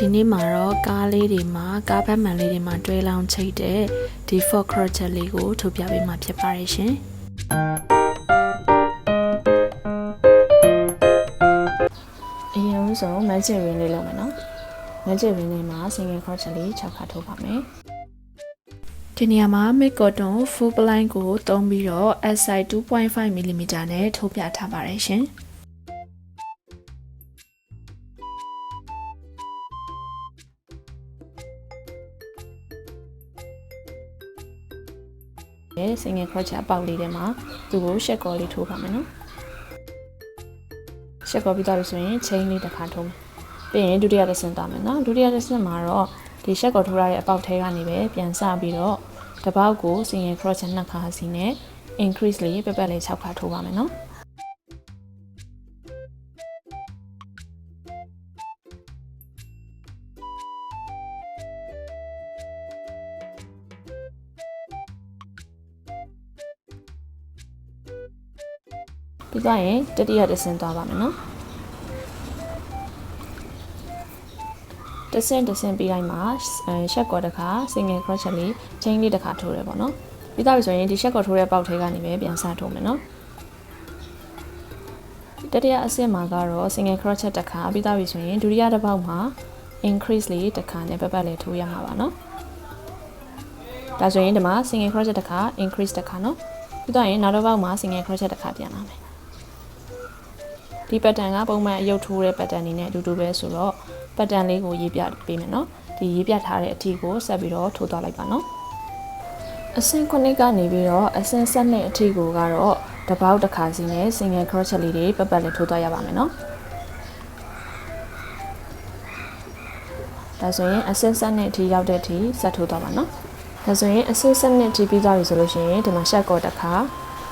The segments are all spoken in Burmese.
ဒီနေ့မှာတော့ကားလေးတွေမှာကားဘက်မှန်လေးတွေမှာတွဲလောင်းချိတ်တဲ့ဒီ for crochet လေးကိုထုတ်ပြပေးမှာဖြစ်ပါတယ်ရှင်အရင်ဆုံး magic ring လေးလုပ်မယ်နော် magic ring လေးမှာ single crochet လေး6ခါထုတ်ပါမယ်ဒီနေရာမှာ mid cotton full blind ကိုသုံးပြီးတော့ SI 2.5 mm နဲ့ထုတ်ပြထားပါတယ်ရှင်။ single crochet အပေါက်လေးထဲမှာသူ့ကိုရှက်ကော်လေးထိုးပါမယ်နော်ရှက်ကော်ပြီးတော့ဆိုရင် chain လေးတစ်ခါထိုးမယ်ပြီးရင်ဒုတိယတစ်ဆင့်သွားမယ်နော်ဒုတိယတစ်ဆင့်မှာတော့ဒီရှက်ကော်ထိုးရတဲ့အပေါက်ထဲကနေပဲပြန်စပြီးတော့တစ်ပေါက်ကို single crochet နှစ်ခါစီနဲ့ increase လေးပက်ပက်လေး6ခါထိုးပါမယ်နော် သွားရင်တတိယတစ်ဆင့်သွားပါမယ်နော်တစ်ဆင့်တစ်ဆင့်ပြီးတိုင်းမှာရှက်ကော်တစ်ခါ single crochet လေး chain လေးတစ်ခါထိုးရပေါ့နော်ပြီးသားပြီဆိုရင်ဒီရှက်ကော်ထိုးတဲ့ပေါက်ထဲကနေပဲပြန်စထိုးမယ်နော်တတိယအဆင့်မှာကတော့ single crochet တစ်ခါပြီးသားပြီဆိုရင်ဒုတိယတစ်ပေါက်မှာ increase လေးတစ်ခါနဲ့ပတ်ပတ်လေးထိုးရမှာပါနော်ဒါဆိုရင်ဒီမှာ single crochet တစ်ခါ increase တစ်ခါနော်ပြီးတော့ရင်နောက်တစ်ပေါက်မှာ single crochet တစ်ခါပြန်လာမယ် ဒီ pattern ကပုံမှန်အယုတ်ထိုးတဲ့ pattern နေနဲ့အတူတူပဲဆိုတော့ pattern လေးကိုရေးပြပေးမယ်နော်ဒီရေးပြထားတဲ့အထီကိုဆက်ပြီးတော့ထိုးသွားလိုက်ပါနော်အဆင့်9ကနေပြီးတော့အဆင့်7အထီကိုကတော့တပေါက်တစ်ခါစီနဲ့ single crochet လေးတွေပတ်ပတ်လေးထိုးသွားရပါမယ်နော်ဒါဆိုရင်အဆင့်7အထီရောက်တဲ့အထိဆက်ထိုးသွားပါနော်ဒါဆိုရင်အဆင့်7အထီပြီးသွားပြီဆိုလို့ရှိရင်ဒီမှာရှက်ကော့တစ်ခါ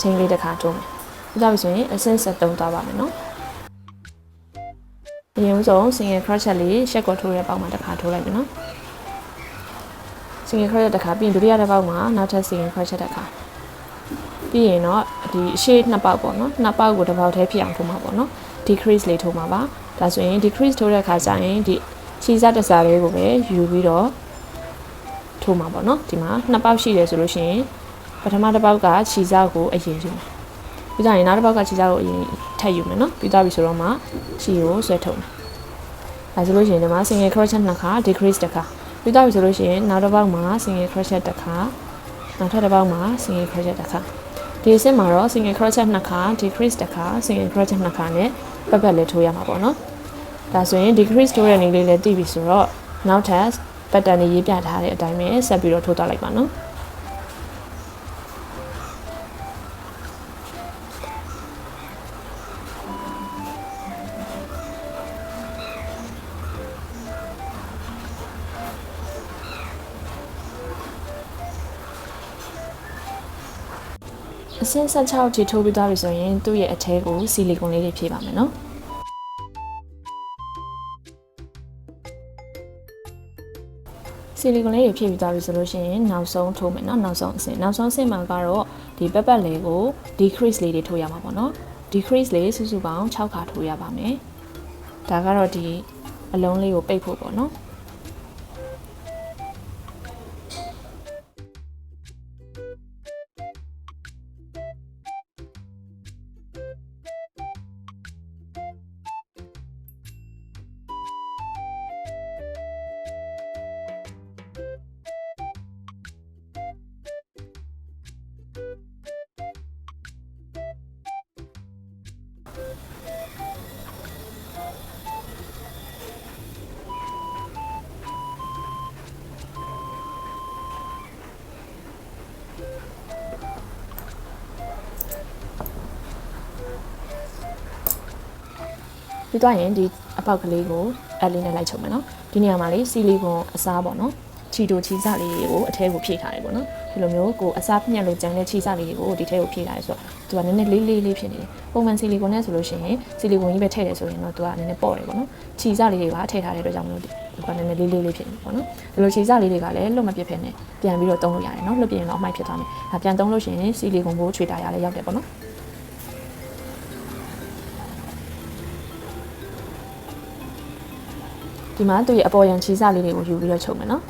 ချင်းလေးတစ်ခါထိုးမယ်ပြီးသွားပြီဆိုရင်အဆင့်73သွားပါမယ်နော်အ ရင်ဆုံး single crochet လေးရှက်ကော့ထိုးတဲ့ပေါက်မှာတစ်ခါထိုးလိုက်မယ်နော် single crochet တစ်ခါပြီးရင်ဒုတိယတစ်ပေါက်မှာနောက်ထပ် single crochet တစ်ခါပြီးရင်တော့ဒီအရှိနှစ်ပေါက်ပေါ့နော်နှစ်ပေါက်ကိုတစ်ပေါက်တည်းဖြစ်အောင်ထိုးမှာပေါ့နော် decrease လေးထိုးမှာပါဒါဆိုရင် decrease ထိုးတဲ့အခါကျရင်ဒီခြေစားတစ်စားလေးကိုပဲယူပြီးတော့ထိုးမှာပေါ့နော်ဒီမှာနှစ်ပေါက်ရှိတယ်ဆိုလို့ရှိရင်ပထမတစ်ပေါက်ကခြေစားကိုအရင်ယူမယ် ပြီးကြရင်နောက်တစ်ပေါက်ကခြေစားကိုအရင်ထပ်ယူမယ်နော်ပြီးသွားပြီဆိုတော့မှခြေကိုဆွဲထုတ်မယ်ဒါဆိုလို့ရှိရင်ဒီမှာ single crochet နှစ်ခါ decrease တစ်ခါပြီးတော့ပြီဆိုလို့ရှိရင်နောက်တစ်ပေါက်မှာ single crochet တစ်ခါနောက်ထပ်တစ်ပေါက်မှာ single crochet တစ်ခါဒီအဆင့်မှာတော့ single crochet နှစ်ခါ decrease တစ်ခါ single crochet နှစ်ခါနဲ့ပတ်ပတ်လေးထိုးရမှာပေါ့နော်ဒါဆိုရင် decrease ထိုးတဲ့နည်းလေးလည်းသိပြီဆိုတော့နောက်ထပ် pattern တွေရေးပြထားတဲ့အတိုင်းပဲဆက်ပြီးတော့ထိုးသွားလိုက်ပါနော် အဆင့်16အထိထိုးပြီးသွားပြီဆိုရင်သူ့ရဲ့အထဲကိုဆီလီကွန်လေးတွေဖြည့်ပါမယ်နော်ဆီလီကွန်လေးတွေဖြည့်ပြီးသွားပြီဆိုလို့ရှိရင်နောက်ဆုံးထိုးမယ်နော်နောက်ဆုံးအဆင့်နောက်ဆုံးအဆင့်မှာကတော့ဒီပက်ပက်လေးကို decrease လေးတွေထိုးရမှာပေါ့နော် decrease လေးစုစုပေါင်း6ခါထိုးရပါမယ်ဒါကတော့ဒီအလုံးလေးကိုပိတ်ဖို့ပေါ့နော် ပြီးသွားရင်ဒီအပေါက်ကလေးကိုအလေးနဲ့လိုက်ချုပ်မယ်နော်ဒီနေရာမှာလေးစီလီကွန်အစားပေါ့နော်ချီတိုချီစလေးတွေကိုအထဲကိုဖြည့်ထားတယ်ပေါ့နော်ဒီလိုမျိုးကိုအစားညက်လို့ကြံတဲ့ချီစလေးတွေကိုဒီထဲကိုဖြည့်ထားတယ်ဆိုတော့သူကနည်းနည်းလေးလေးလေးဖြစ်နေတယ်ပုံမှန်စီလီကွန်နဲ့ဆိုလို့ရှိရင်စီလီကွန်ကြီးပဲထည့်တယ်ဆိုရင်တော့သူကနည်းနည်းပေါ့တယ်ပေါ့နော်ချီစလေးတွေပါထည့်ထားတဲ့အတွက်ကြောင့်မလို့ဒီကနည်းနည်းလေးလေးလေးဖြစ်နေပေါ့နော်ဒီလိုချီစလေးတွေကလည်းလွတ်မပြတ်ဖြစ်နေပြန်ပြီးတော့သုံးလို့ရတယ်နော်လွတ်ပြရင်တော့အမိုက်ဖြစ်သွားမယ်ဒါပြန်သုံးလို့ရှိရင်စီလီကွန်ကိုချွေတာရလည်းရောက်တယ်ပေါ့နော် ဒီဒီမှာသူ့ရဲ့အပေါ်ရန်ချီစလေးတွေကိုယူပြီးတော့ချုပ်မယ်နော်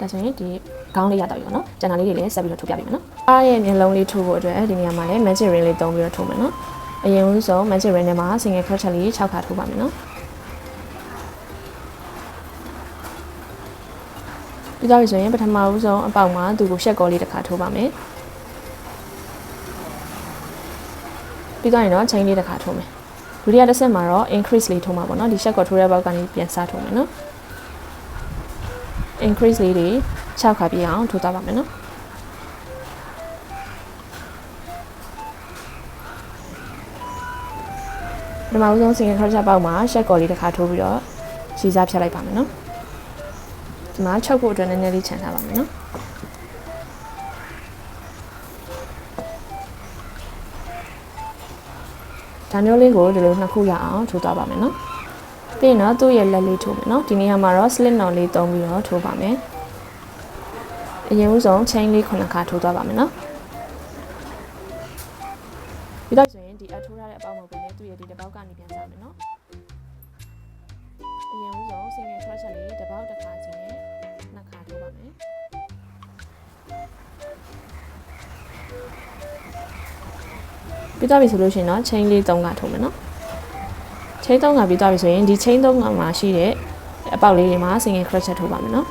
ဒါဆိုရင်ဒီခေါင်းလေးရတော့ပြီပေါ့နော်ကျန်တာလေးတွေလည်းဆက်ပြီးတော့ထိုးပြပေးမယ်နော်အားရဲ့မျက်လုံးလေးထိုးဖို့အတွက်ဒီနေရာမှာလည်း magic ring လေးသုံးပြီးတော့ထိုးမယ်နော်အရင်ဦးဆုံး magic ring ထဲမှာ single crochet လေး6ခါထိုးပါမယ်နော်ပြီးတော့ဆိုရင်ပထမဦးဆုံးအပေါက်မှာသူ့ကိုရှက်ကောလေးတစ်ခါထိုးပါမယ်ပြီးတော့ရင်တော့ chain လေးတစ်ခါထိုးမယ်ဒုတိယတစ်ဆက်မှာတော့ increase လေးထိုးမှာပေါ့နော်ဒီရှက်ကောထိုးတဲ့ဘောက်ကနေပြန်စားထိုးမယ်နော် increase လေးတွေ6ခါပြည့်အောင်ထိုးသွားပါမယ်နော်ပထမဦးဆုံး single crochet ပေါက်မှာ shed ကော်လေးတစ်ခါထိုးပြီးတော့ရှည်စားဖြတ်လိုက်ပါမယ်နော်ဒီမှာချုပ်ဖို့အတွက်နည်းနည်းလေးခြံထားပါမယ်နော်ဒါမျိုးလေးကိုဒီလိုနှစ်ခုရအောင်ထိုးသွားပါမယ်နော် ပြီးရင်တော့သူ့ရဲ့လက်လေးထိုးမယ်နော်ဒီနေရာမှာတော့ slip knot လေးသုံးပြီးတော့ထိုးပါမယ်အရင်ဦးဆုံး chain လေးခုနှစ်ခါထိုးသွားပါမယ်နော်ပြီးတော့ဆိုရင်ဒီအထိုးထားတဲ့အပေါက်မဟုတ်ဘဲနဲ့သူ့ရဲ့ဒီတစ်ပေါက်ကနေပြန်စားမယ်နော်အရင်ဦးဆုံး single crochet လေးတစ်ပေါက်တစ်ခါစီနဲ့နှစ်ခါထိုးပါမယ်ပြီးတော့ပြီဆိုလို့ရှိရင်တော့ chain လေး၃ခါထိုးမယ်နော် chain 3ကပြီးသွားပြီဆိုရင်ဒီ chain 3ကမှာရှိတဲ့အပေါက်လေးတွေမှာ single crochet ထိုးပါမယ်နော်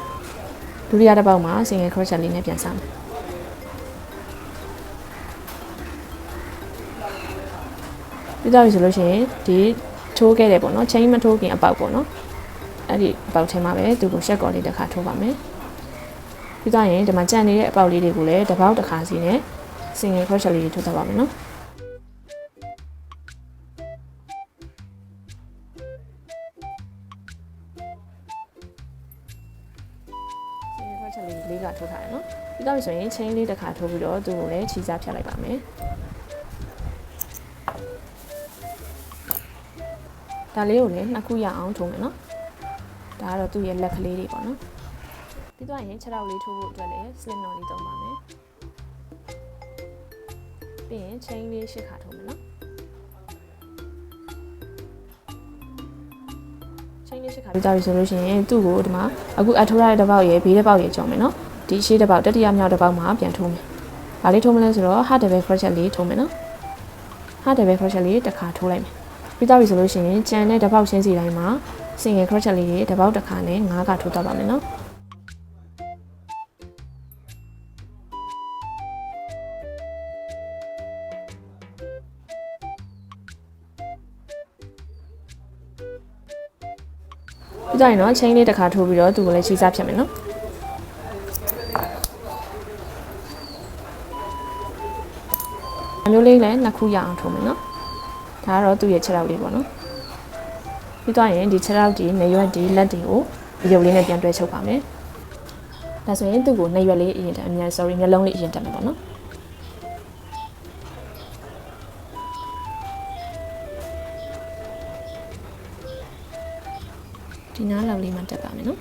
ဒုတိယတစ်ပေါက်မှာ single crochet လေးနဲ့ပြန်စားမယ်ပြီးသွားပြီဆိုလို့ရှိရင်ဒီထိုးခဲ့တယ်ပေါ့နော် chain မထိုးခင်အပေါက်ပေါ့နော်အဲ့ဒီအပေါက်ထဲမှာပဲသူ့ကိုရှက်ကော်လေးတစ်ခါထိုးပါမယ်ပြီးသွားရင်ဒီမှာကြံနေတဲ့အပေါက်လေးတွေကိုလည်းတစ်ပေါက်တစ်ခါစီနဲ့ single crochet လေးတွေထိုးသွားပါမယ်နော် ပြီးတော့ဆိုရင် chain လေးတစ်ခါထိုးပြီးတော့သူ့ကိုလည်းချီစားဖြတ်လိုက်ပါမယ်ဒါလေးကိုလည်းနှစ်ခုရအောင်ထိုးမယ်နော်ဒါကတော့သူ့ရဲ့လက်ကလေးတွေပေါ့နော်ပြီးတော့ရင်ခြေထောက်လေးထိုးဖို့အတွက်လည်း slip knot လေးသုံးပါမယ်ပြီးရင် chain လေးရှစ်ခါထိုးမယ်နော် chain လေးရှစ်ခါပြီးသွားပြီဆိုလို့ရှိရင်သူ့ကိုဒီမှာအခုအထိုးရတဲ့တစ်ပေါက်ရဲ့ဘေးတစ်ပေါက်ရဲ့ကြောင်းမယ်နော် ဒီရှေးတစ်ပေါက်တတိယမြောက်တစ်ပေါက်မှာပြန်ထိုးမယ်။ဒါလေးထိုးမလဲဆိုတော့ hard double crochet လေးထိုးမယ်နော်။ hard double crochet လေးတစ်ခါထိုးလိုက်မယ်။ပြီးသွားပြီဆိုလို့ရှိရင်ကြံတဲ့တစ်ပေါက်ချင်းစီတိုင်းမှာ single crochet လေးတွေတစ်ပေါက်တစ်ခါနဲ့၅ခါထိုးသွားပါမယ်နော်။ပြီးတော့ရင်တော့ chain လေးတစ်ခါထိုးပြီးတော့သူ့ကိုလည်းချီစားဖြတ်မယ်နော် မျိုးလေးလည်းနှစ်ခုရအောင်ထိုးမယ်နော်ဒါကတော့သူ့ရဲ့ခြေထောက်လေးပေါ့နော်ပြီးတော့ရင်ဒီခြေထောက်ဒီနေရွက်ဒီလက်တွေကိုရုပ်လေးနဲ့ပြန်တွဲချုပ်ပါမယ်ဒါဆိုရင်သူ့ကိုနေရွက်လေးအရင်တက်အများ sorry မျက်လုံးလေးအရင်တက်မယ်ပေါ့နော်ဒီနားလောက်လေးမှတက်ပါမယ်နော်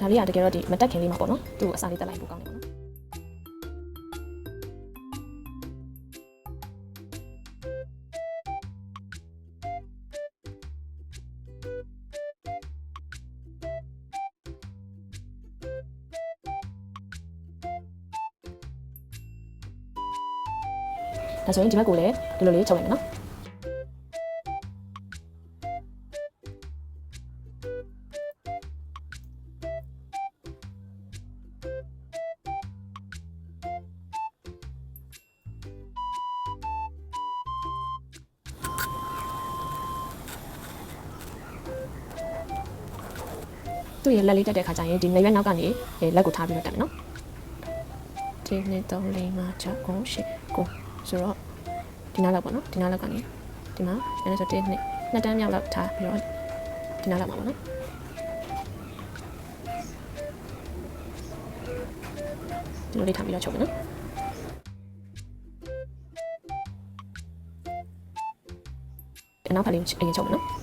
ဒါလေးကတကယ်တော့ဒီမတက်ခင်လေးမှာပေါ့နော်သူ့ကိုအစာလေးတက်လိုက်ပိုကောင်းတယ်ပေါ့နော်ဒါဆိုရင်ဒီဘက်ကိုလည်းဒီလိုလေးချုပ်လိုက်မယ်နော် သူ့ရဲ့လက်လေးတက်တဲ့ခါကျရင်ဒီနေရွက်နောက်ကနေလက်ကိုထားပြီးတော့တက်မယ်နော်ဒီနေ့3 4 5 6 9 10 9ဆိုတော့ဒီနားလောက်ပေါ့နော်ဒီနားလောက်ကနေဒီမှာအဲဆို1နှစ်နှစ်တန်းမြောက်လောက်ထားပြီးတော့ဒီနားလောက်ပါပေါ့နော်ဒီလိုလေးထားပြီးတော့ချုပ်မယ်နော်အနောက်ဖက်လေးအရင်ချုပ်မယ်နော်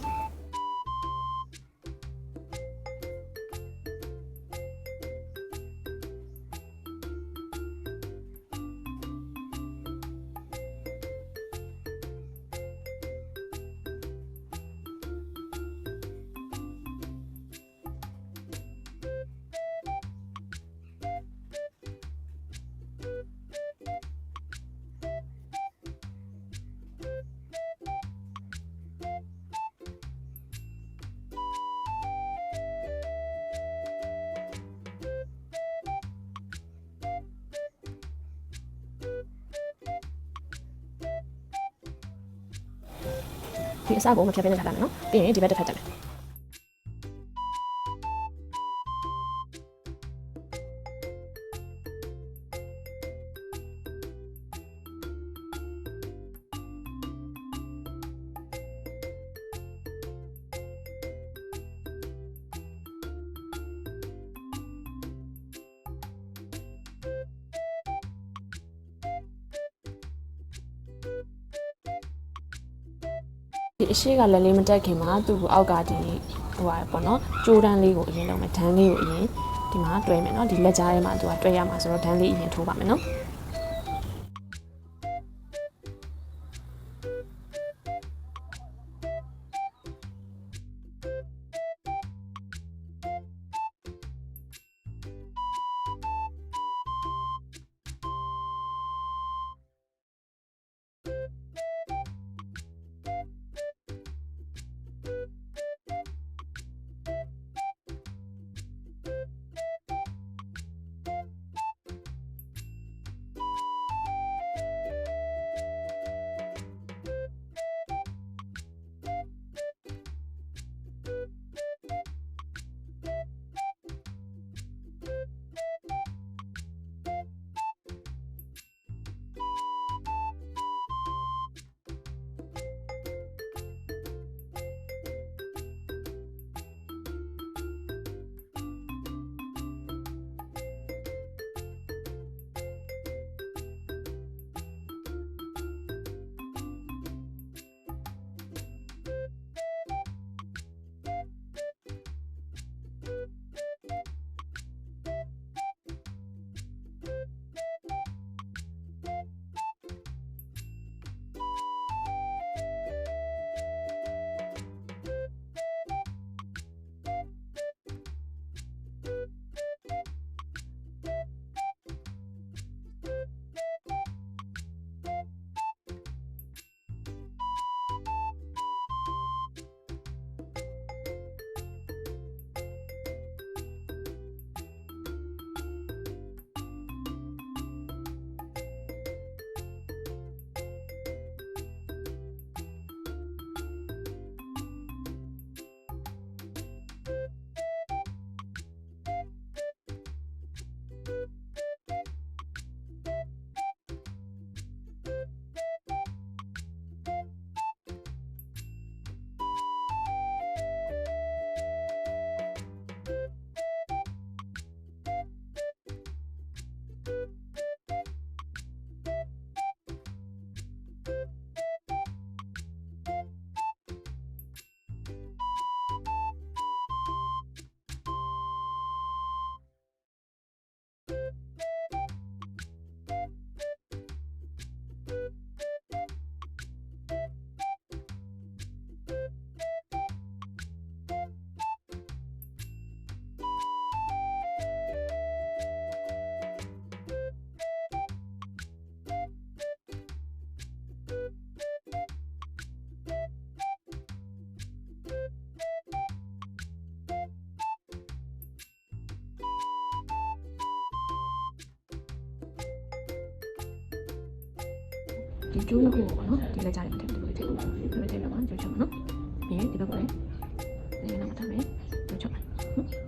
ဒီအစကိုမဖြတ်ပြနေထားတာနော်ပြီးရင်ဒီဘက်တစ်ဖက်တက်မယ် အရှိကလက်လေးမတက်ခင်မှာသူ့ကိုအောက်ကဒီဟိုပါပေါ့နော်ကြိုးတန်းလေးကိုအရင်လုပ်မယ်ဒန်းလေးကိုအရင်ဒီမှာတွဲမယ်နော်ဒီလက်ကြားထဲမှာသူကတွဲရမှာဆိုတော့ဒန်းလေးအရင်ထိုးပါမယ်နော် ဒီကျိုးနှစ်ခုပေါ့နော်ဒီလက်ကြလေးမထည့်ဘူးဒီလိုထည့်ဒီလိုထည့်တော့ပါကျိုးချုပ်ပါနော်ပြီးရင်ဒီဘက်ကလည်းဒီနောက်မှာထားမယ်ကျိုးချုပ်ပါနော်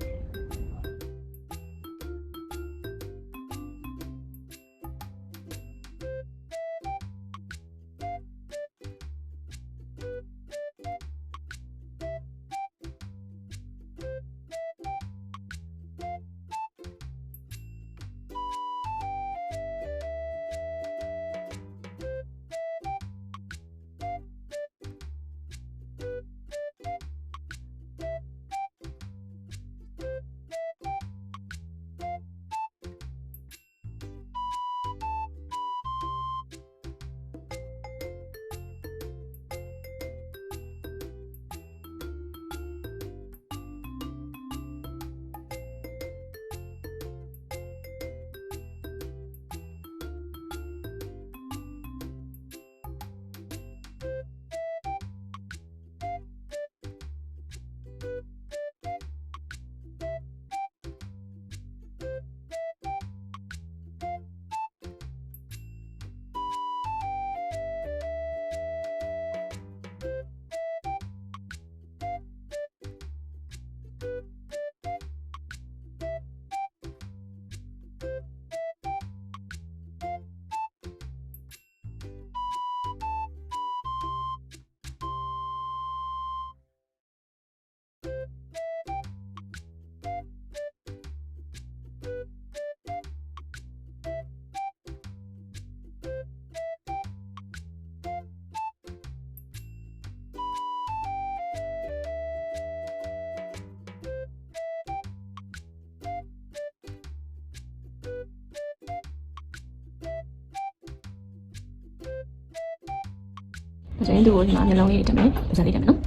ဒါဆိုရင်သူ့ကိုဒီမှာမျက်လုံးလေးထည့်မယ်ပါးစပ်လေးထည့်မယ်နော်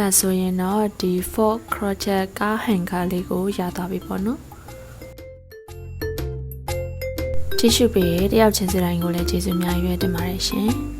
ဒါဆိုရင်တော့ဒီ fork crochet ကားဟန်ကာလေးကိုရသွားပြီပေါ့နော်ကြည့်ရှုပေးတဲ့တယောက်ချင်းစီတိုင်းကိုလည်းကျေးဇူးများရွယ်တင်ပါတယ်ရှင်။